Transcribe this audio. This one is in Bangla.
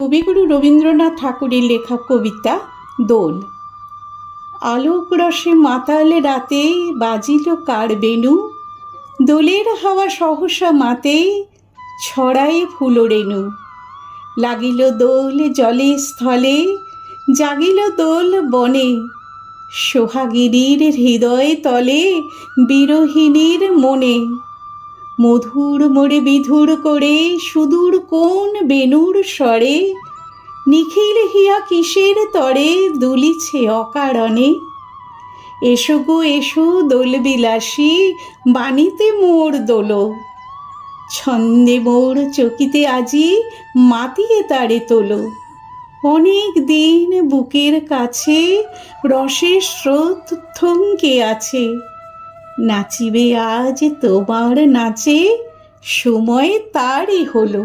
কবিগুরু রবীন্দ্রনাথ ঠাকুরের লেখা কবিতা, দোল। আলোক রসে মাতাল রাতে বাজিল কার বেনু দোলের হাওয়া সহসা মাতে ছড়ায় ফুলরেণু লাগিল দোল জলে স্থলে, জাগিল দোল বনে, সোহাগিনীর হৃদয় তলে বিরোহিণীর মনে। মধুর মোড়ে বিধুর করে সুদূর কোন বেনুর স্বরে? নিখিল হিয়া কিসের তরে, দুলিছে অকারণে? এসো গো, এসো দোল বিলাসী, বাণীতে মোর দোলো। ছন্দে মোর চকিতে আজি, মাতিয়ে তারে তোলো। অনেক দিন বুকের কাছে, রসের স্রোত থমকে আছে। নাচিবে আজ তোমার নাচে সময় তারই হলো।